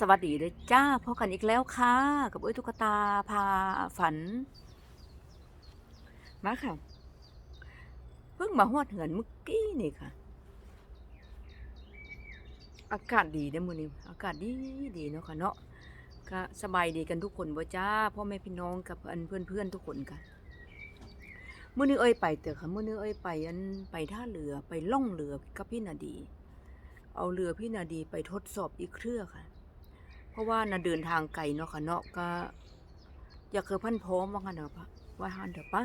สวัสดีเลยจ้าพบกันอีกแล้วค่ะ กับเอ้ยตุ๊กตาพาฝัน มาค่ะ เพิ่งมาฮอดเหือนเมื่อกี้นี่ค่ะ อากาศดีเด้มือนี้อากาศดีดีเนาะค่ะเนาะก็สบายดีกันทุกคนบ่จ้าพ่อแม่พี่น้องกับอันเพื่อนทุกคนค่ะมื้อนี้เอ้ยไปเตอะค่ะมื้อนี้เอ้ยไปอันไปท่าเรือไปล่องเรือกับพี่นาดี เอาเรือพี่นาดีไปทดสอบอีกเครือค่ะ เพราะว่านะเดินทางไกลเนาะค่ะเนาะก็อยากเคยพันพร้อมว่างั้นเถอะปะว่าหันเถอะปะ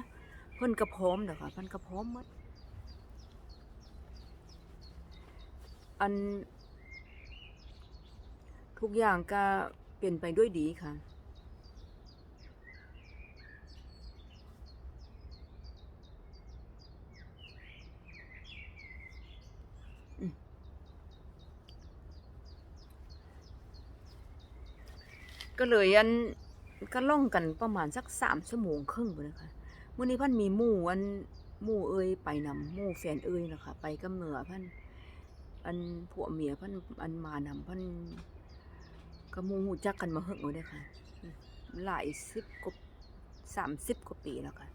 เพิ่นก็พร้อมเด้อค่ะพันก็พร้อมหมดอัน ทุกอย่างก็เปลี่ยนไปด้วยดีค่ะ ก็เลยอันก็ล่องกันประมาณสักสามชั่วโมงครึ่งไปเลยค่ะมื่อนี้พันมีหมู่อันหมู่เอ้ยไปนำหมู่แฟนเอ้ยนะคะไปกับเหนือพันอันผัวเมียพันอันมานำพันก็มู่หูจักกันมาเฮิงเลยค่ะหลายสิบกว่าสามสิบกว่าปีแล้วค่ะ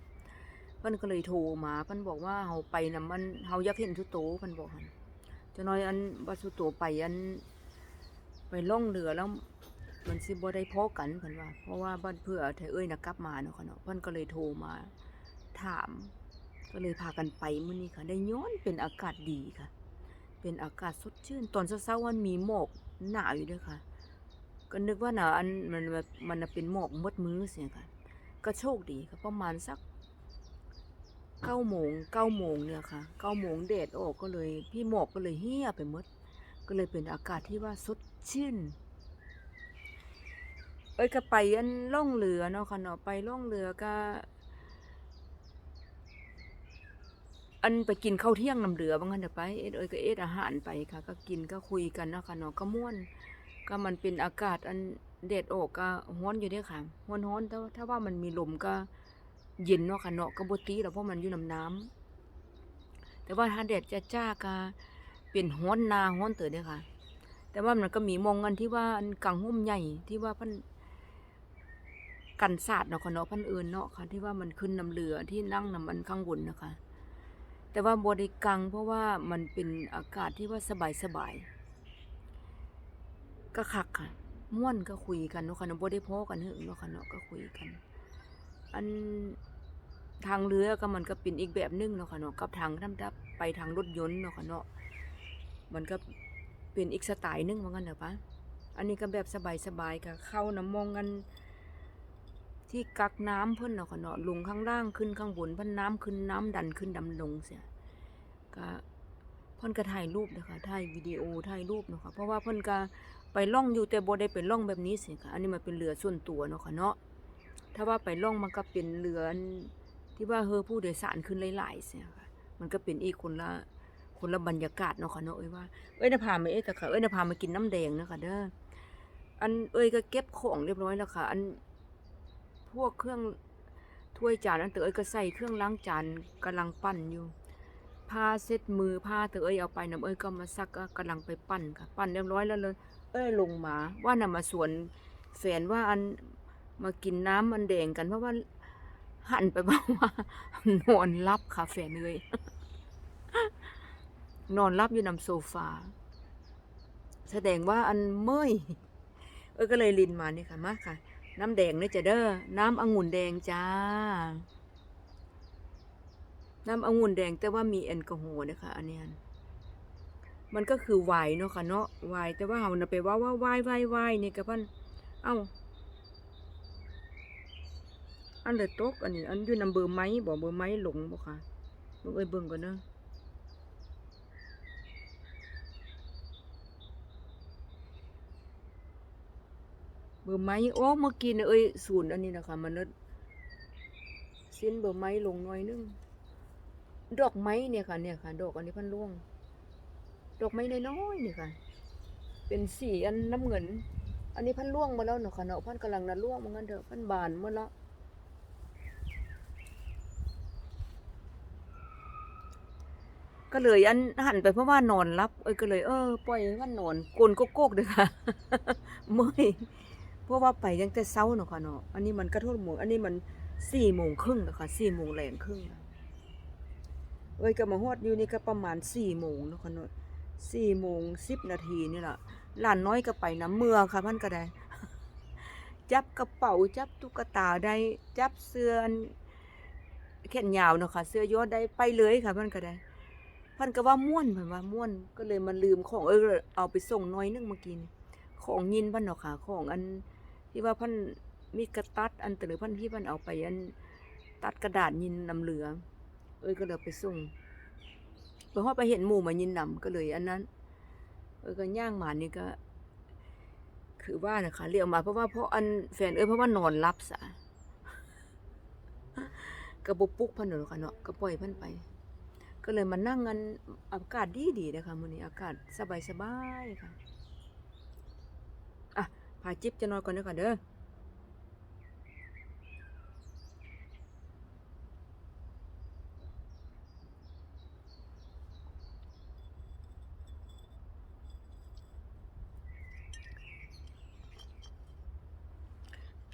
พันก็เลยโทรมาพันบอกว่าเฮาไปนำมันเฮาอยากเห็นทุโตพันบอกหันจะน้อยอันว่าทุโตไปอันไปล่องเรือแล้ว มันสิบ่ได้พอกันเพิ่นว่า เพราะว่าบ้านเพื่อไทเอ้ยนะกลับมาเนาะค่ะเนาะเพิ่นก็เลยโทรมาถาม ก็เลยพากันไปมื้อนี้ค่ะ ได้ย้อนเป็นอากาศดีค่ะ เป็นอากาศสดชื่น ตอนเช้าๆมันมีหมอกหนาอยู่ด้วยค่ะ ก็นึกว่าหนาอันมันมันมันเป็นหมอกมดมือเสียค่ะ ก็โชคดีค่ะประมาณสักเก้าโมงเก้าโมงเนี่ยค่ะเก้าโมงแดดออกก็เลย พี่หมอกก็เลยเหี่ยไปหมด ก็เลยเป็นอากาศที่ว่าสดชื่น เอ้ยก็ไปอันล่องเรือเนาะค่ะเนาะไปล่องเรือก็ อันไปกินข้าวเที่ยงนำเรือว่างันเถอะไปเอ็ดเอ้ยก็เอ็ดอาหารไปค่ะ ก็กินก็คุยกันเนาะค่ะเนาะก็ม่วน ก็มันเป็นอากาศอันแดดออกก็ร้อนอยู่ด้อค่ะร้อนร้อนแต่ว่าถ้าว่ามันมีลมก็เย็นเนาะค่ะเนาะก็บตีแล้วเพราะมันอยู่น้ำน้ำแต่ว่าถ้าแดดจะจ้าก็เป็นร้อนนาร้อนเตอเด้อค่ะ แต่ว่ามันก็มีมองกันที่ว่าอันกังห่มใหญ่ที่ว่าพัน กันศาสตร์เนาะค่ะเนาะพันเอิญเนาะค่ะที่ว่ามันขึ้นนำเรือที่นั่งนำมันข้างบนนะคะ แต่ว่าบริกังเพราะว่ามันเป็นอากาศที่ว่าสบายสบายก็คักค่ะม่วนก็คุยกันเนาะค่ะเนาะบ่ได้พ้อกันเฮงเนาะค่ะเนาะก็คุยกัน อันทางเรือก็มันก็เป็นอีกแบบหนึงเนาะค่ะเนาะกับทางทำดับไปทางรถยนต์เนาะค่ะเนาะมันก็เป็นอีกสไตล์หนึงว่างั้นเถอะปะอันนี้ก็แบบสบายๆค่ะเข้าน้ำมองกัน ที่กักน้ำเพิ่นเนาะค่ะเนาะลงข้างล่างขึ้นข้างบนเพิ่นน้ำขึ้นน้ำดันขึ้นดำลงเสียก็เพิ่นก็ถ่ายรูปนะคะถ่ายวิดีโอถ่ายรูปเนาะค่ะเพราะว่าเพิ่นก็ไปล่องอยู่แต่บ่ได้ไปล่องแบบนี้เสียค่ะอันนี้มันเป็นเรือส่วนตัวเนาะค่ะเนาะถ้าว่าไปล่องมันก็เป็นเรือที่ว่าเฮอผู้โดยสารขึ้นหลายๆเสียค่ะมันก็เป็นอีกคนละคนละบรรยากาศเนาะค่ะเนาะเอ้ยว่าเอ้ยน่ะพามาเอ้ยแต่ค่ะเอ้ยนพามากินน้ำแดงเนาะค่ะเด้ออันเอ้ยก็เก็บของเรียบร้อยแล้วค่ะ อัน วกเครื่องถ้วยจานนั่นเตอเอ้ยก็ใส่เครื่องล้างจานกำลังปั้นอยู่ผ้าเซ็ตมือผ้าเตอเอ้ยเอาไปนํเอ้ยก็มาซักก็กำลังไปปั้นค่ะปั้นเรียบร้อยแล้วเลย เอ้ยลงมา ว่าน่ะมาสวนแฟนว่าอันมากินน้ำมันแดงกันเพราะว่าหันไปบอกว่านอนรับค่ะแฟนเลยนอนรับอยู่นำโซฟาแสดงว่าอันเมื่อยเอ้ยก็เลยลินมานี่ค่ะมาค่ะ น้ำแดงนี่จะเด้อน้ำองุ่นแดงจ้า น้ำองุ่นแดงแต่ว่ามีแอลกอฮอล์นะคะอันนี้มันก็คือไวน์เนาะค่ะเนาะไวน์แต่ว่าเฮานะไปว่าว่าไวน์ไวน์ไวน์นี่ก็เพิ่นเอ้าอันเดอตกอันนี้อันอยู่นำเบอร์ไม้บ่เบอร์ไม้หลงบ่ค่ะลูกเอ้ยเบิ่งก่อนเด้อ เบอร์ไม้โอ้เมื่อกี้เนี่ยเอ้ยศูนย์อันนี้นะคะมันเนดสิ้นเบอร์ไม้ลงหน่อยนึงดอกไม้เนี่ยค่ะเนี่ยค่ะ ดอกอันนี้พันร่วง ดอกไม้น้อยๆนี่ยค่ะ เป็นสีอันน้ำเงิน อันนี้พันร่วงมาแล้วเนาะค่ะเนาะพันกำลังนะร่วงมางั้นเถอะพันบานเมื่อละก็เลยอันหันไปเพราะว่านอนรับ เอ้ยก็เลยเออปล่อยให้มันนอนกลนโกกๆเด้อค่ะเมื่อย เพราะว่าไปตั้งแต่เช้าเนาะค่ะเนาะอันนี้มันกระโทษหมูอันนี้มันสี่โมงครึ่งนะคะสี่โมงแรงครึ่งเอ้ยก็มาฮอดอยู่นี่ก็ประมาณสี่โมงเนาะค่ะเนาะสี่โมงสิบนาทีนี่แหละหลานน้อยก็ไปน้ำเมืองค่ะมันก็ได้ จับกระเป๋าจับตุ๊กตาได้จับเสื้อแขนยาวเนาะค่ะเสื้อยอดได้ไปเลยค่ะมันก็ได้พันก็ว่าม่วนเพิ่นว่าม่วนก็เลยมาลืมของเออเอาไปส่งน้อยนึงเมื่อกี้ของยินพันเนาะค่ะของอัน ที่ว่าพันมีกระตัดอันแต่หรือพันที่พันเอาไปอันตัดกระดาษยินนำเหลือ เอ้ยก็เลยไปส่งเพราะว่าไปเห็นหมู่มายินนำก็เลย อันนั้น เออก็ย่างหมานี่ก็ คือว่านะคะเรียกมาเพราะว่าเพราะอันแฟนเอ้ยเพราะว่านอนรับซะก็บ่ปลุกพันเนาะค่ะเนาะก็ปล่อยพันไป ก็เลยมานั่งกันอากาศดีดีนะคะมื้อนี้อากาศสบายสบายค่ะาจิ๊บจะนอนก่อนเด้อค่ะเด้อ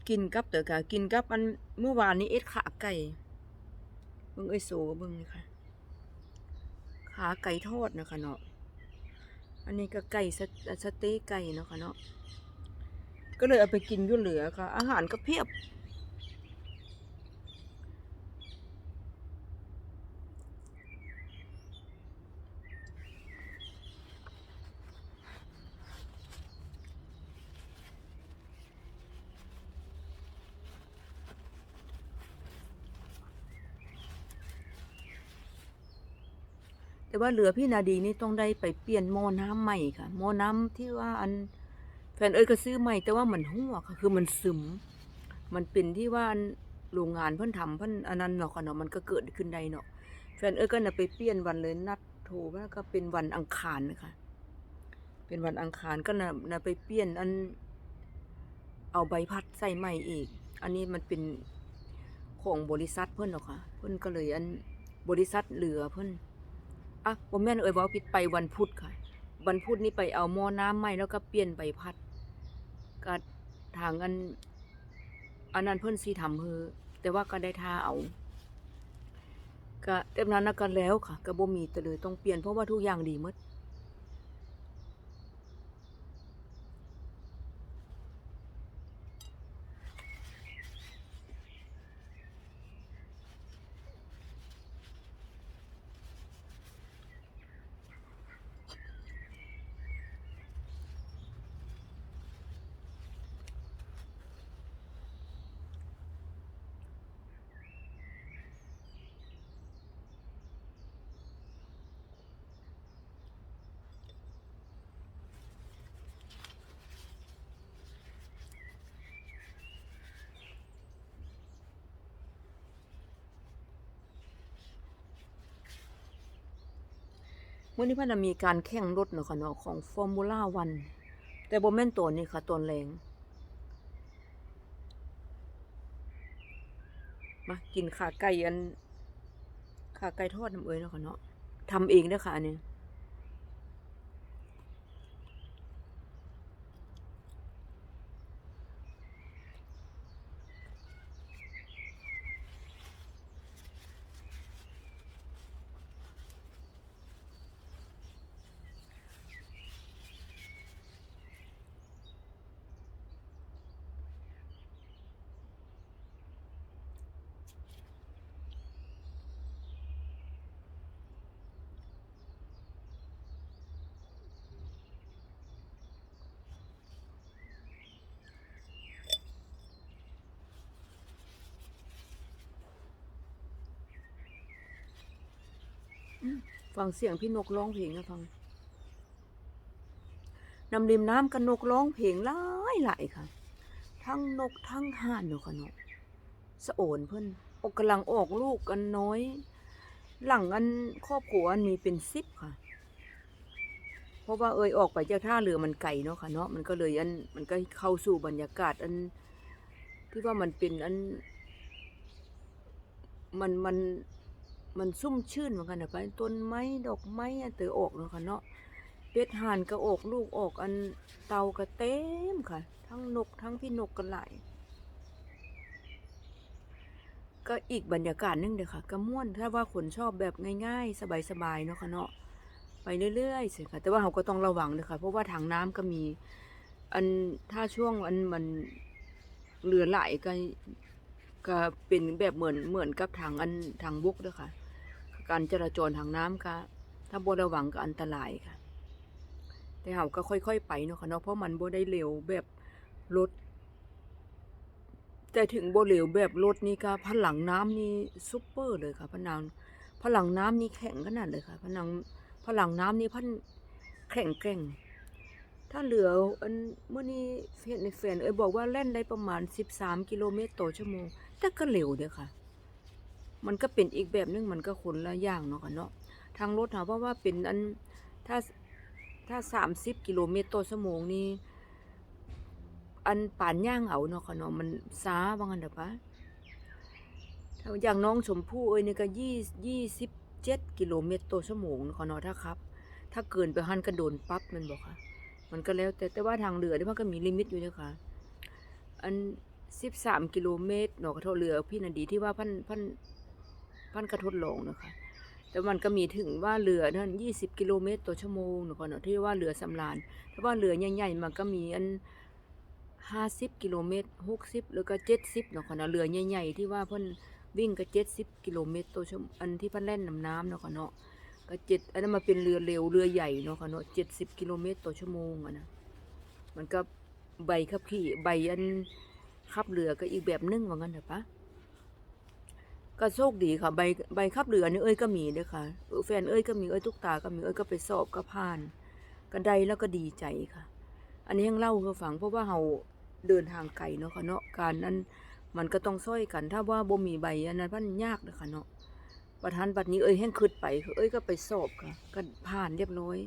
กินกับเด้อค่ะ กินกับอันเมื่อวานนี้เอ็ดขาไก่เบิ่งเอ้ยโซเบิ่งนี่ค่ะ ขาไก่ทอดนะคะเนาะ อันนี้ก็ไก่สเตสเต๊กไก่เนาะค่ะเนาะ ก็เลยเอาไปกินยู่เหลือค่ะ อาหารก็เพียบ แต่ว่าเหลือพี่นาดีนี่ต้องได้ไปเปลี่ยนหม้อน้ำใหม่ค่ะหม้อน้ำที่ว่าอัน นเอ้ยก็ซื้อใหม่แต่ว่ามันหัวค่ะคือมันซึม มันเป็นที่ว่าโรงงานเพิ่นทำเพิ่นอันนั้นเนาะค่ะเนาะมันก็เกิดขึ้นได้เนาะแฟนเอ้ยก็น่ะไปเปลี่ยนวันเลยนัดโทรว่าก็เป็นวันอังคารนะคะเป็นวันอังคารก็น่ะน่ะไปเปลี่ยนอัน เอาใบพัดใส่ใหม่อีก อันนี้มันเป็นของบริษัทเพิ่นเนาะค่ะ เพิ่นก็เลยอันบริษัทเหลือเพิ่นอะบ่แม่นเอ่ยว้าผิดไปวันพุธค่ะวันพุธนี่ไปเอาหม้อน้ำใหม่แล้วก็เปลี่ยนใบพัด ก็ทางอันอันนั้นเพิ่นสีทำคือแต่ว่าก็ได้ทาเอาก็เต็มนั้นนะก็แล้วค่ะก็บ่มีแต่เลยต้องเปลี่ยนเพราะว่าทุกอย่างดีหมด เมื่อนี้พันมีการแข่งรถเนาะค่ะเนาะของฟอร์มูล่าวันแต่บ่แม่นตัวนี้ค่ะตัวแรงมากินขาไก่อันขาไก่ทอดน้ำเอ้ยเนาะค่ะเนาะทำเองเด้อค่ะอันนี้ ฟังเสียงพี่นกร้องเพลงนะฟังนำริมน้ำกันนกร้องเพลงหลายหลายค่ะ ทั้งนกทั้งห่านเนาะค่ะเนาะสะโอนเพิ่อนอกกำลังออกลูกกันน้อย หลังอันครอบครัวอันมีเป็นสิบค่ะ เพราะว่าเอยออกไปจากท่าเรือมันไกลเนาะค่ะเนาะมันก็เลยอันมันก็เข้าสู่บรรยากาศอันที่ว่ามันเป็นอันมันมัน มันซุ่มชื่นเหมือนกันนะไปต้นไม้ดอกไม้อันเตอออกเนาะค่ะเนาะเป็ดห่านก็ออกลูกออกอันเตาก็เต็มค่ะ ทั้งนกทั้งพี่นกก็หลายก็อีกบรรยากาศหนึงเด้อค่ะก็ม่วนถ้าว่าคนชอบแบบง่ายๆ สบายๆเนาะค่ะเนาะไปเรื่อยๆสิค่ะ แต่ว่าเราก็ต้องระวังเด้อค่ะ เพราะว่าทางน้ำก็มี อันถ้าช่วงอันมันเรือไหลก็ก็เป็นแบบเหมือนเหมือนกับทางอันทางบุกเด้อค่ะ การจราจรทางน้ำก็ถ้าบ่ระวังก็อันตรายค่ะ แต่เราก็ค่อยๆ ไปเนาะค่ะเนาะเพราะมันบ่ได้เร็วแบบรถแต่ถึงบ่เร็วแบบรถนี่ก็พลังน้ำนี่ซุปเปอร์เลยค่ะพนังพลังน้ำนี่แข็งขนาดเลยค่ะพลังพลังน้ำนี่พันแข็งแกร่ง ถ้าเหลืออันเมื่อนี้เห็นในแฟนเอ้ยบอกว่าแล่นได้ประมาณ 13 กิโลเมตรต่อชั่วโมง แต่ก็เร็วเด้อค่ะ มันก็เป็นอีกแบบนึงมันก็คนละอย่างเนาะค่ะเนาะทางรถหาว่าว่าเป็นอันถ้าถ้า30กิโลเมตรต่อชั่วโมงนี่อันป่านย่างเอาเนาะค่ะเนาะมันช้าว่างั้นเด้อปะอย่างน้องชมพู่เอ้ยนี่ก็20 27กิโลเมตรต่อชั่วโมงเนาะค่ะเนาะถ้าครับ ถ้าเกินไปหันก็โดนปั๊บมันบอกค่ะ มันก็แล้วแต่แต่ว่าทางเรือนี่มันก็มีลิมิตอยู่เด้อค่ะอัน13กิโลเมตรเนาะกระทดเรือพี่นันดีที่ว่าพันพัน พันกระทดลงนะคะ แต่มันก็มีถึงว่าเรือนั่น20กิโลเมตรต่อชั่วโมงเนาะค่ะเนาะที่ว่าเรือสำราญแต่ว่าเรือใหญ่ๆมันก็มีอัน50กิโลเมตร60แล้วก็70เนาะค่ะเนาะเรือใหญ่ๆที่ว่าเพิ่นวิ่งก็70กิโลเมตรต่อชั่วโมงอันที่เพิ่นแล่นน้ำน้ำเนาะค่ะเนาะก็เจ็ดอันนั้นมาเป็นเรือเร็วเรือใหญ่เนาะค่ะเนาะ70กิโลเมตรต่อชั่วโมงอะนะมันก็ใบขับขี่ใบอันขับเรือก็อีกแบบนึงว่างั้นเถอะปะ ก็โชคดีค่ะ ใบใบขับเรือนี่เอ้ยก็มีเด้อค่ะแฟนเอ้ยก็มีเอ้ยทุกตาก็มีเอ้ยก็ไปสอบก็ผ่านก็ได้แล้วก็ดีใจค่ะ อันนี้ยังเล่าให้ฟังเพราะว่าเราเดินทางไกลเนาะค่ะเนาะการนั้นมันก็ต้องซ้อยกัน ถ้าว่าบ่มีใบอันนั้นมันยากเด้อค่ะเนาะประธานบัดนี้เอ้ยแห้งขึ้นไปเอ้ยก็ไปสอบค่ะก็ผ่านเรียบร้อย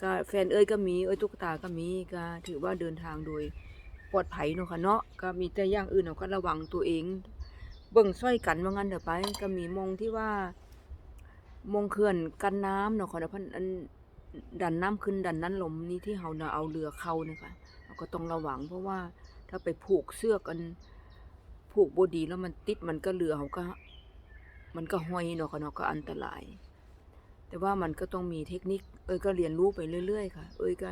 ก็แฟนเอ้ยก็มีเอ้ยตุ๊กตาก็มีก็ถือว่าเดินทางโดยปลอดภัยเนาะค่ะเนาะก็มีแต่อย่างอื่นเราก็ระวังตัวเอง เบิ่งช่วยกันว่างั้นเดี๋ยวไปก็มีมงที่ว่า มงเขื่อนกันน้ำเนาะค่ะเนาะเพันอันดันน้ำขึ้นดันนั้นลมนี่ที่เฮาเนาะเอาเรือเข้านี่ยค่ะเราก็ต้องระวังเพราะว่าถ้าไปผูกเสื้อกอันผูกบดีแล้วมันติดมันก็เรือเขาก็ มันก็ห้อยเนาะค่ะเนาะก็อันตราย แต่ว่ามันก็ต้องมีเทคนิค เอ้ยก็เรียนรู้ไปเรื่อย ๆ ค่ะ เอ้ยก็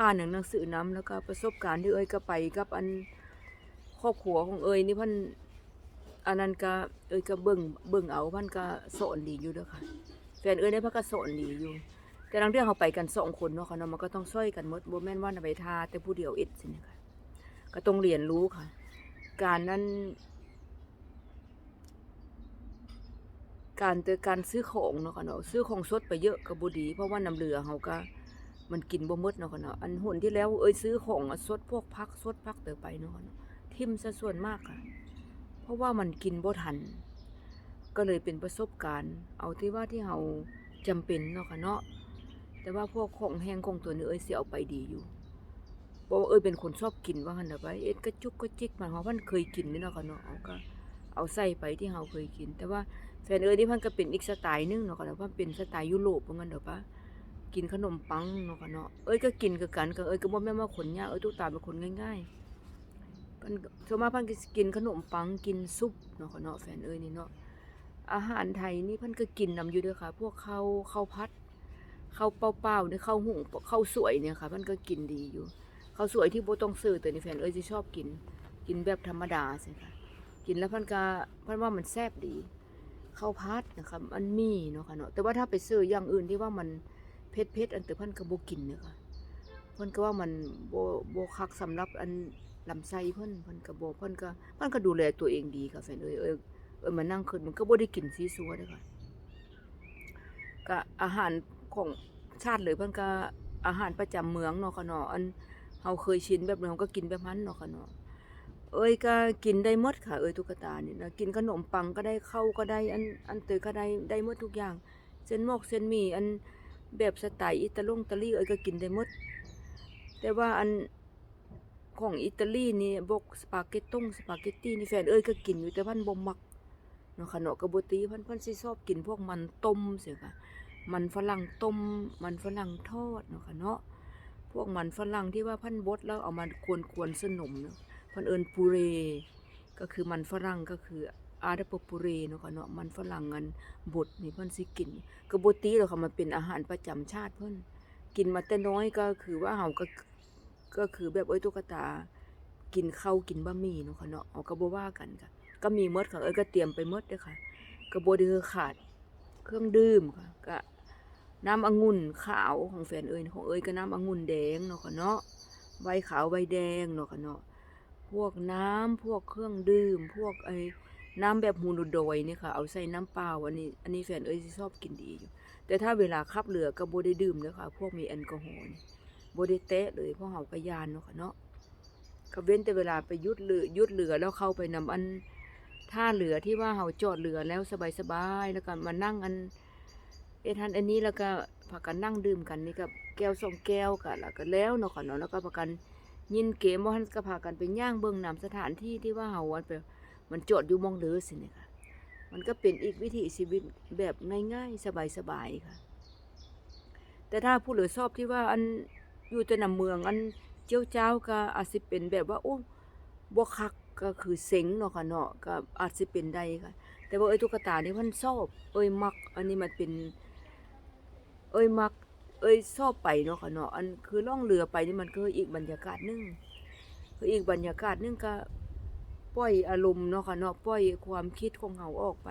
อ่านหนังสือน้ำแล้วก็ประสบการณ์ที่เอ้ยก็ไปกับอันครอบครัวของเอ้ยนี่พัน อันนั้นก็เอ้ยก็เบิ่งเบิ่งเอาเพันก็สอนดีอยู่เด้อค่ะ แฟนเอ้ยได้พันก็สอนดีอยู่ แต่ลังเรื่องเขาไปกันสองคนเนาะค่ะเนาะมันก็ต้องช่วยกันหมดโบแม่นว่านไปทาแต่ผู้เดียวเอ็ดสินะคะก็ต้องเรียนรู้ค่ะ การนั้นการเจอการซื้อของเนาะค่ะเนาะซื้อของสดไปเยอะก็บ่ดี เพราะว่าน้ำเหลือเขาก็มันกินบ่หมดเนาะค่ะเนาะอันหุ่นที่แล้วเอ้ยซื้อของสดพวกพักสดพักเตอไปเนาะค่ะเนาะทิมซะส่วนมากค่ะ เพราะว่ามันกินบ่ทัน ก็เลยเป็นประสบการณ์ เอาที่ว่าที่เราจำเป็นเนาะค่ะเนาะแต่ว่าพวกของแห้งของตัวนี้เอ้ยสิเอาไปดีอยู่เพราะว่าเอ้ยเป็นคนชอบกินว่าหันน่ะไปเอ็ดกระจุกกระจิกมันเพราะมันเคยกินนี่เนาะค่ะเนาะเอาก็เอาใส่ไปที่เราเคยกิน แต่ว่าแฟนเอ้ยนี่มันก็เป็นอีกสไตล์หนึงเนาะค่ะเนาะมันเป็นสไตล์ยุโรปว่างั้นเด้อปะกินขนมปังเนาะค่ะเนาะเอ้ยก็กินคือกันก็เอ้ยก็บ่แม่นว่าคนยากเอ้ยตุ๊กตาเป็นคนง่าย ๆ มันส่วนมากเพันก็สิกินขนมปังกินซุปเนาะค่ะเนาะแฟนเอ้ยนี่เนาะอาหารไทยนี่เพันก็กินนำอยู่เด้อค่ะ พวกข้าวข้าวพัดข้าวเปล่าๆเนี่ยข้าวหุงข้าวสวยเนี่ยค่ะมันก็กินดีอยู่ข้าวสวยที่โบต้องซื้อแต่นี่แฟนเอ้ยสิชอบกินกินแบบธรรมดาสิค่ะกินแล้วเพันก็เพันว่ามันแซ่บดีข้าวพัดนะครับมันมีเนาะค่ะเนาะแต่ว่าถ้าไปซื้ออย่างอื่นที่ว่ามันเผ็ดเผ็ดอันเตอพันก็บ่กินเนี่ยค่ะเพิ่นก็ว่ามันบ่บ่คักสำหรับอัน ลำไส้เพิ่นเพิ่นก็บ่เพิ่นก็เพิ่นก็ดูแลตัวเองดีค่ะแฟนเอ้ยเอ้ยเอ้ยมานั่งขึ้นมันก็บ่ได้กินซีซัวเด้อค่ะก็อาหารของชาติเลยเพิ่นก็อาหารประจำเมืองเนาะค่ะเนาะอันเฮาเคยชินแบบนั้เฮาก็กินแบบนั้นเนาะค่ะเนาะเอ้ยก็กินได้หมดค่ะเอ้ยตุ๊กตานี่นะกินขนมปังก็ได้ข้าวก็ได้อันอันเตยก็ได้ได้หมดทุกอย่าง เส้นหมกเส้นหมี่อันแบบสไตล์อิตาลงอิตาลีเอ้ยก็กินได้หมดแต่ว่าอัน ของอิตาลีนี่บกสปาเกตตงสปาเกตตี้นี่แฟนเอ้ยก็กินอยู่แต่พันบ่มักเนาะค่ะเนาะกะบตีพิ่นพิ่นสิชอบกินพวกมันต้มเสียค่ะมันฝรั่งต้ม มันฝรั่งทอดเนาะค่ะเนาะพวกมันฝรั่งที่ว่าพันบดแล้วเอามากวนๆสนมเนาะพิ่นเอิ้นปูเร ก็คือมันฝรั่งก็คืออาดาปปูเรเนาะค่ะเนาะมันฝรั่งอันบดนี่เพิ่นสิกินก็บ่ตีหรอกค่ะมันเป็นอาหารประจำชาติเพิ่นกินมาแต่น้อยก็คือว่าเฮาก็ ก็คือแบบเอ้ยตุ๊กตา กินข้าวกินบะหมี่เนาะค่ะเนาะเอาก็บ่ว่ากันค่ะ ก็มีมดค่ะเอ้ยก็เตรียมไปมดด้อค่ะก็บ่ได้ขาด เครื่องดื่มค่ะก็น้ำองุ่นขาวของแฟนเอ้ยของเอ้ยก็น้ำองุ่นแดงเนาะค่ะเนาะใบขาวใบแดงเนาะค่ะเนาะพวกน้ำพวกเครื่องดื่ม พวกไอ้น้ำแบบฮูนูโดยนี่ค่ะ เอาใส่น้ำเปล่าอันนี้ อันนี้แฟนเอ้ยชอบกินดีอยู่ แต่ถ้าเวลาขับเรือก็บ่ได้ดื่มเด้อค่ะ พวกมีแอลกอฮอล์ บ่ได้แตะเลยเพราะเฮาก็ย้านเนาะค่ะเนาะก็เว้นแต่เวลาไปยุดเรือยุดเรือแล้วเข้าไปนำอันท่าเรือที่ว่าเฮาจอดเรือแล้วสบายๆแล้วก็มานั่งอันเอทันอันนี้แล้วก็พากันนั่งดื่มกันนี่กับแก้วสองแก้วก็แล้วก็แล้วเนาะค่ะเนาะแล้วก็พากันยินเกมบ่ทันก็พากันไปย่างเบิ่งนำสถานที่ที่ว่าเฮาอันไปมันจอดอยู่มองเรือสินี่ค่ะมันก็เป็นอีกวิถีชีวิตแบบง่ายๆ สบายๆค่ะ แต่ถ้าผู้เหลือชอบที่ว่าอัน อยู่แต่ในเมืองอันเจียวจ้าก็อาจสิเป็นแบบว่าโอ้บ่คักก็คือเซ็งเนาะค่ะเนาะก็อาจสิเป็นได้ค่ะ แต่ว่าเอ้ยตุ๊กตานี่มันชอบเอ้ยมัก อันนี้มันเป็น เอ้ยมัก เอ้ยชอบไปเนาะค่ะเนาะอันคือล่องเรือไปนี่มันก็อีกบรรยากาศนึงคืออีกบรรยากาศนึงก็ปล่อยอารมณ์เนาะค่ะเนาะปล่อยความคิดของเฮาออกไป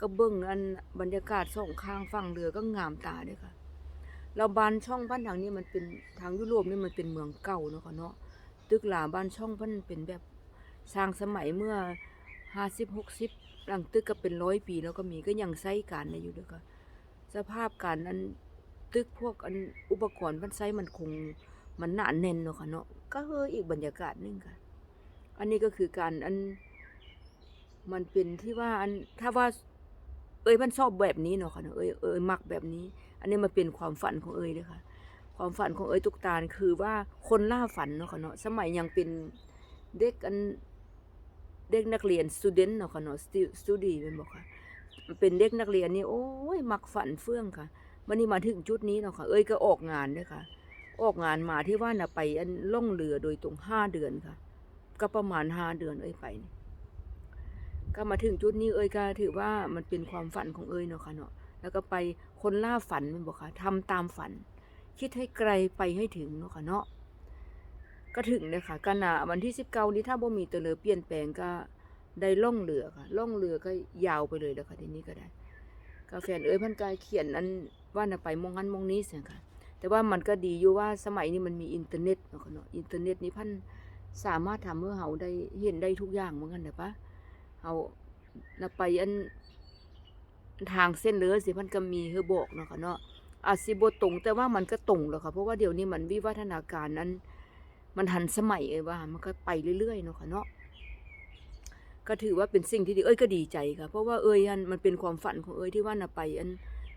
ก็เบิ่งอันบรรยากาศสองข้างฝั่งเรือก็งามตาเด้อค่ะ เราบ้านช่องบ้านทางนี้มันเป็นทางยุโรปนี่มันเป็นเมืองเก่าเนาะค่ะเนาะตึกหลาบ้านช่องมันเป็นแบบสร้างสมัยเมื่อห้าสิบหกสิบหลังตึกก็เป็นร้อยปีแล้วก็มีก็ยังใช้การได้อยู่เด้อค่ะสภาพการอันตึกพวกอันอุปกรณ์มันใช้มันคงมันหนาแน่นเนาะค่ะเนาะก็เฮออีกบรรยากาศนึงค่ะ อันนี้ก็คือการอันมันเป็นที่ว่าอันถ้าว่า เอ้ยมันชอบแบบนี้เนาะค่ะเนาะเอ้ยเอ้ยมักแบบนี้ อันนี้มันเป็นความฝันของเอ้ยเลยค่ะ ความฝันของเอ้ยตุกตาลคือว่าคนล่าฝันเนาะค่ะเนาะสมัยยังเป็นเด็กอันเด็กนักเรียน student เนาะค่ะเนาะ study เป็นบอกค่ะ เป็นเด็กนักเรียนนี่โอ้ยมักฝันเฟื่องค่ะวันนี้มาถึงจุดนี้เนาะค่ะ เอ้ยก็ออกงานด้วยค่ะ ออกงานมาที่ว่าน่ะไปอันล่องเรือโดยตรงห้าเดือนค่ะ ก็ประมาณห้าเดือนเอ้ยไปนี่ก็มาถึงจุดนี้เอ้ยก็ถือว่ามันเป็นความฝันของเอ้ยเนาะค่ะเนาะ แล้วก็ไป คนล่าฝันมันบอกค่ะทำตามฝัน คิดให้ไกลไปให้ถึงเนาะค่ะเนาะก็ถึงเลยค่ะกันนะวันที่สิบเก้านี้ถ้าบ่มีตัวเรือเปลี่ยนแปลงก็ได้ล่องเรือค่ะล่องเรือก็ยาวไปเลยแล้วค่ะทีนี้ก็ได้กาแฟนเอ้ยพันกายเขียนอันว่าน่ะไปมองนั้นมองนี้เสียค่ะ แต่ว่ามันก็ดีอยู่ว่าสมัยนี้มันมีอินเทอร์เน็ตเนาะค่ะเนาะอินเทอร์เน็ตนี้พันสามารถทำให้เฮาได้เห็นได้ทุกอย่างเหมือนกันเด้อปะเฮาน่ะไปอัน ทางเส้นเลือสิมันก็มีเฮอบอกเนาะค่ะเนาะอาจสิบตรงแต่ว่ามันก็ตรงแล้วค่ะเพราะว่าเดี๋ยวนี้มันวิวัฒนาการนั้น มันทันสมัยเอ้ยว่า มันก็ไปเรื่อยๆเนาะค่ะเนาะก็ถือว่าเป็นสิ่งที่ดีเอ้ยก็ดีใจค่ะ เพราะว่าเอ้ยอันมันเป็นความฝันของเอ้ยที่ว่าน่ะไปอัน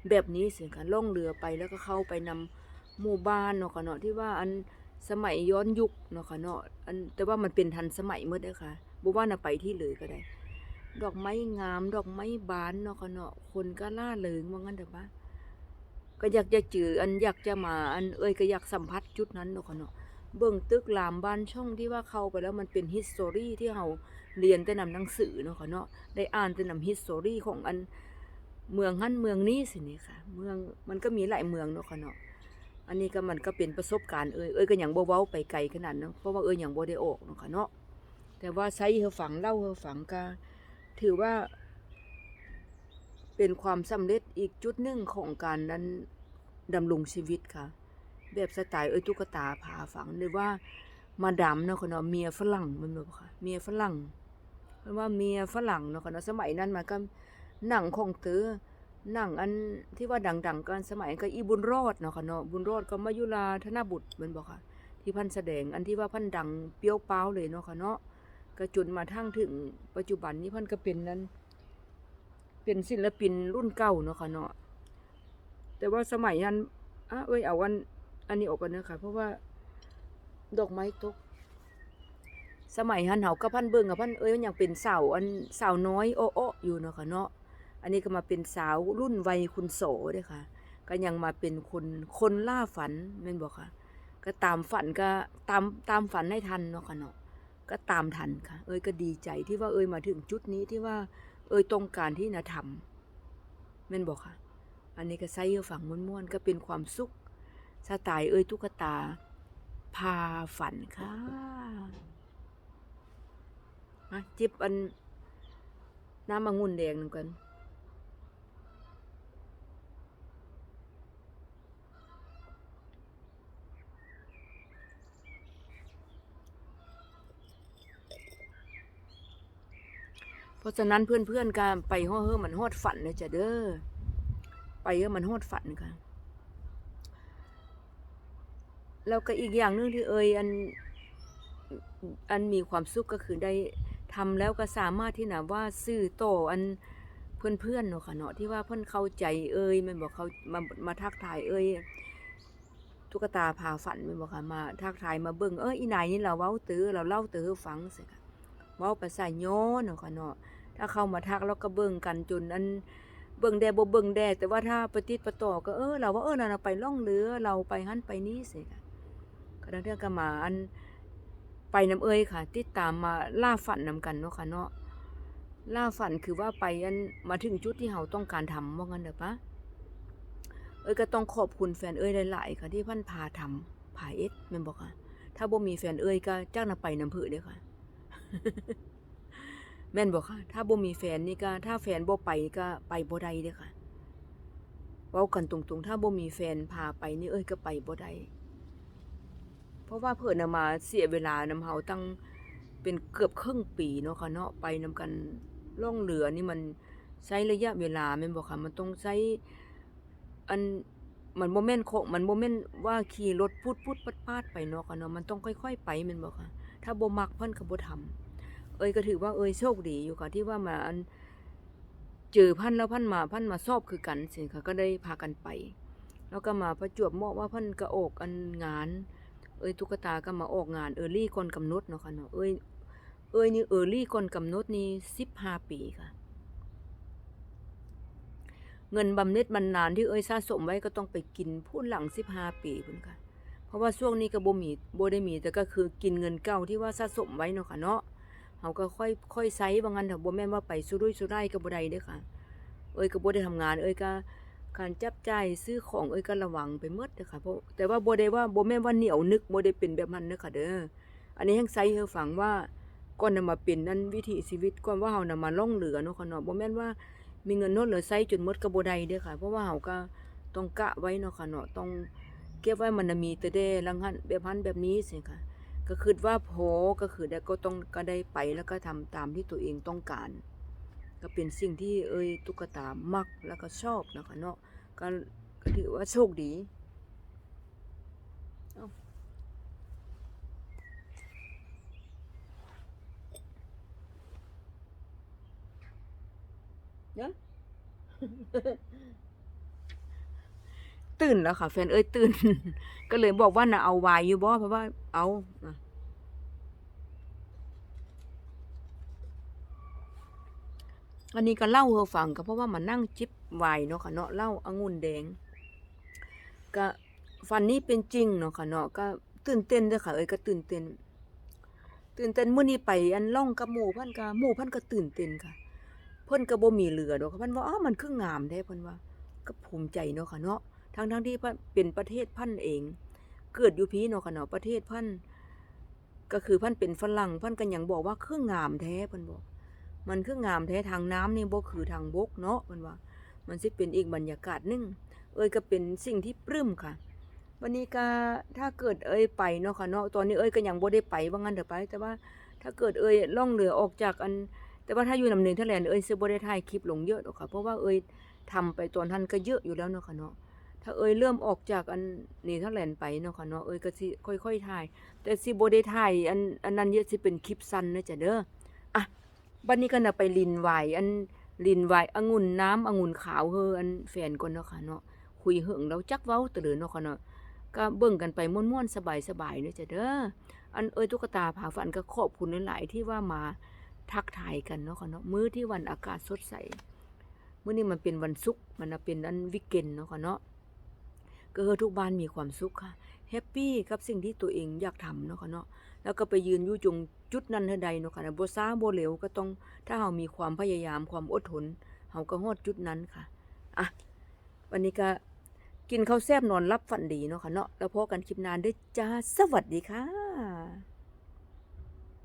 แบบนี้เสียค่ะล่องเรือไปแล้วก็เข้าไปนำหมู่บ้านเนาะค่ะเนาะที่ว่าอันสมัยย้อนยุคเนาะค่ะเนาะอันแต่ว่ามันเป็นทันสมัยหมดเด้อค่ะบ่ว่าน่ะไปที่เลยก็ได้ ดอกไม้งาม ดอกไม้บานเนาะค่ะเนาะคนก็ล่าเริงว่างั้นเถอะปะก็อยากจะจืออันอยากจะมาอันเอ้ยก็อยากสัมผัสจุดนั้นเนาะค่ะเนาะเบิ่งตึกรามบ้านช่องที่ว่าเข้าไปแล้วมันเป็นฮิสตอรี่ที่เฮาเรียนแต่นำหนังสือเนาะค่ะเนาะได้อ่านแต่นำฮิสตอรี่ของอันเมืองฮั่นเมืองนี้สินี่ค่ะ เมืองมันก็มีหลายเมืองเนาะค่ะเนาะอันนี้ก็มันก็เป็นประสบการณ์เอ้ยเอ้ยก็ยังบ่เว้าไปไกลขนาดนั้นเพราะว่าเอ้ยยังบ่ได้ออกเนาะค่ะเนาะแต่ว่าใช้เฮาฝังเล่าเฮาฝังก็ ถือว่า เป็นความสำเร็จอีกจุดหนึ่งของการนั้นดำรงชีวิตค่ะ แบบสไตล์เอ้ยตุ๊กตาผาฝังหรือว่ามาดามเนาะค่ะเนาะเมียฝรั่งมันบอกค่ะเมียฝรั่งเพราะว่าเมียฝรั่งเนาะค่ะเนาะสมัยนั้นมันก็หนังของเตอหนังอันที่ว่าดัง ๆกันสมัยก็อีบุญรอดเนาะค่ะเนาะบุญรอดก็มายุราธนบุตรมันบอกค่ะ ที่พันแสดงอันที่ว่าพันดังเปรี้ยวเป้าเลยเนาะค่ะเนาะ ก็จนมาทั้งถึงปัจจุบันนี้เพันก็เป็นนั้น เป็นศิลปินรุ่นเก่าเนาะค่ะเนาะแต่ว่าสมัยนั้นอะเอ้ยเอาอันอันนี้ออกกันเนอะค่ะเพราะว่าดอกไม้ตก สมัยหันเฮาก็พันเบิงกับพันเอ้ยมันยังเป็นสาวอันสาวน้อยโอ้ๆอยู่เนาะค่ะเนาะอันนี้ก็มาเป็นสาวรุ่นวัยคุณโสด้อค่ะ ก็ยังมาเป็นคนคนล่าฝันแม่นบ่ค่ะ ก็ตามฝันก็ตามตามฝันให้ทันเนาะค่ะเนาะ ก็ตามทันค่ะ เอ้ยก็ดีใจที่ว่าเอ้ยมาถึงจุดนี้ที่ว่า เอ้ยตรงการที่นะทำแม่นบอกค่ะ อันนี้ก็ใส่เอฝังม้วนๆก็เป็นความสุขสไตล์เอ้ยตุ๊กตา พาฝันค่ะจิบอันน้ำองุ่นแดงหนึ่งกัน ราะฉะนั้นเพื่อนๆการไปห่อเฮ้อมันฮอดฝันเลยจ้ะเด้อไปเฮ้อมันฮอดฝันค่ะแล้วก็อีกอย่างหนึงที่เอยอันอันมีความสุขก็คือได้ทำแล้วก็สามารถที่นะว่าซื้อโตอันเพื่อนๆเนาะค่ะเนาะที่ว่าเพื่อนเข้าใจเอ่ยมันบอกเขามามาทักทายเอ่ยตุ๊กตาพาฝันมันบอกค่ะมาทักทายมาเบิ่งเอ้ยอีนายนี่เราเว้าตื้อเราเล่าตื้อฟังสิค่ะเว้าภาษาโยเนาะค่ะเนาะ ถ้าเข้ามาทักแล้วก็เบิ่งกันจนอันเบิ่งแดบ่เบิ่งแดแต่ว่าถ้าปฏิดประต่อก็เออเราว่าเออนั่นไปล่องเรือเราไปหั่นไปนี้สิค่ะก็ดังเทื่องก็มาอันไปน้ำเอ้ยค่ะ ติดตามมาล่าฝันนำกันเนาะค่ะเนาะล่าฝันคือว่าไปอันมาถึงจุดที่เราต้องการทำว่างั้นเด้อปะเอ้ยก็ต้องขอบคุณแฟนเอ้ยหลายๆค่ะที่พันพาทำพาเอ็ดแม่นบอกค่ะถ้าบ่มีแฟนเอ้ยก็จ้างนำไปน้ำผือเด้อค่ะ ม่นบอกค่ะ ถ้าบ่มีแฟนนี่ก็ถ้าแฟนบ่ไปก็ไปบ่ได้เด้อค่ะเว้ากันตรงๆ ถ้าบ่มีแฟนพาไปนี่เอ้ยก็ไปบ่ได้เพราะว่าเพิ่นน่ะมาเสียเวลานำเฮาตั้งเป็นเกือบครึ่งปีเนาะค่ะเนาะไปนำกันล่องเรือนี่มันใช้ระยะเวลาแม่นบ่ค่ะมันต้องใช้อันมันบ่แม่นโคมันบ่แม่นว่าขี่รถพุดๆปาดไปเนาะค่ะเนาะมันต้องค่อย ๆ ไปแม่นบ่ค่ะถ้าบ่มักเพิ่นก็บ่ทำ เอ้ยก็ถือว่าเอ้ยโชคดีอยู่ค่ะที่ว่ามาเจอพันแล้วพันมาพันมาสอบคือกันสิค่ะก็ได้พากันไป แล้วก็มาประจวบเหมาะว่าพันกระโอกอันงาน เอ้ยตุ๊กตาก็มาออกงานเออรี่ก่อนกำหนดเนาะค่ะเนาะเอ้ยเอ้ยนี่เออรี่ก่อนกำหนดนี่สิบห้าปีค่ะเงินบำเหน็จบำนาญที่เอ้ยสะสมไว้ก็ต้องไปกินพูดหลังสิบห้าปีพุ่นค่ะ เพราะว่าช่วงนี้ก็บ่มีบ่ได้มีแต่ก็คือกินเงินเก่าที่ว่าสะสมไว้เนาะค่ะเนาะ เฮาก็ค่อยค่อยใช้ว่างั้นเถอะบ่แม่นว่าไปสุรุ่ยสุร่ายก็บ่ได้เด้อค่ะ เอ้ยก็บ่ได้ทำงาน เอ้ยก็การจับจ่ายซื้อของเอ้ยก็ระวังไปหมดเด้อค่ะเพราะแต่ว่าบ่ได้ว่าบ่แม่นว่าเหนียวนึกบ่ได้เป็นแบบนั้นเด้อค่ะเด้ออันนี้ยังใส่ให้ฟังว่าก่อนนำมาเป็นนั่นวิถีชีวิตก่อนว่าเฮานำมาล่องเรือเนาะค่ะเนาะบ่แม่นว่ามีเงินน้ตเหลือใช้จนหมดก็บ่ได้เด้อค่ะ เพราะว่าเฮาก็ต้องกะไว้เนาะค่ะเนาะต้องเก็บไว้มันน่ะมีแต่เด้ลังหันแบบหันแบบนี้สิค่ะ ก็คิดว่าโพก็คือได้ก็ต้องก็ได้ไปแล้วก็ทำตามที่ตัวเองต้องการ ก็เป็นสิ่งที่เอ้ยตุ๊กตามักแล้วก็ชอบนะคะเนาะก็ก็ถือว่าโชคดีเอ้าเดี๋ยตื่นแล้วค่ะแฟนเอ้ยตื่น ก็เลยบอกว่าน่ะเอาไวายอยู่บ่เพราะว่า เอาอะอันนี้ก็เล่าเฮอฟังก็เพราะว่ามันนั่งจิบไวน์เนาะค่ะเนาะเล้าองุ่นแดงก็ฟันนี้เป็นจริงเนาะค่ะเนาะก็ตื่นเต้นเด้อค่ะเอ้ยก็ตื่นเต้น ตื่นเต้นเมื้อนี้ไปอันล่องกับหมู่พิ่นก็หมู่พิ่นก็ตื่นเต้นค่ะ เพิ่นก็บ่มีเรือดอกค่ะเพิ่นว่าอ้ามันคืองามแท้เพิ่นว่า ก็ภูมิใจเนาะค่ะเนาะทั้งทั้งที่เป็นประเทศพันเอง เกิดอยู่พีเนาะค่ะเนาะประเทศพันธุ์ก็คือพันธุ์เป็นฝรั่งพันธุ์ก็ยังบอกว่าเครื่องงามแท้พิ่นบอก มันเครื่องงามแท้ทางน้ำนี่บ่คือทางบกเนาะเพิ่นว่า มันสิเป็นอีกบรรยากาศหนึงเอ้ยก็เป็นสิ่งที่ปลื้มค่ะ วันนี้ก็ถ้าเกิดเอ้ยไปเนาะค่ะเนาะตอนนี้เอ้ยก็ยังบ่ได้ไปว่างั้นเถอะไป แต่ว่าถ้าเกิดเอ้ยล่องเรือออกจากอัน แต่ว่าถ้าอยู่นำเนินทะเลเอ้ยสิบ่ได้ถ่ายคลิปลงเยอะหรอกค่ะเพราะว่าเอ้ยทำไปตอนทันก็เยอะอยู่แล้วเนาะค่ะเนาะ ถ้าเอ้ยเริ่มออกจากอันนี่ทั้งแลนไปเนาะค่ะเนาะเอ้ยก็สิค่อยๆถ่าย แต่สิบ่ได้ถ่ายอันอันนั้นเยอะสิเป็นคลิปสั้นนะจ๊ะเด้ออะบัดนี้ก็น่ะไปลินไวอันลินไวองุ่นน้ำองุ่นขาวเฮออันแฟนก่อนเนาะค่ะเนาะคุยเหิงแล้วจักเว้าตะเลือเนาะค่ะเนาะก็เบิ่งกันไปม่วนๆสบายๆเนาะจ๊ะเด้ออันเอ้ยตุ๊กตาผาฝันก็ขอบคุณหลายๆที่ว่ามาทักทายกันเนาะค่ะเนาะมื้อที่วันอากาศสดใสมื้อนี้มันเป็นวันศุกร์มันน่ะเป็นอันวิกเกนเนาะค่ะเนาะ ก็คือทุกบ้านมีความสุขค่ะแฮปปี้กับสิ่งที่ตัวเองอยากทำเนาะค่ะเนาะแล้วก็ไปยืนอยู่จงจุดนั้นเท่าใดเนาะค่ะบ่ช้าบ่เหลวก็ต้องถ้าเฮามีความพยายามความอดทนเฮาก็ฮอดจุดนั้นค่ะอะวันนี้ก็กินข้าวแซ่บนอนรับฝันดีเนาะค่ะเนาะแล้วพบกันคลิปหน้านด้วยจ้าสวัสดีค่ะ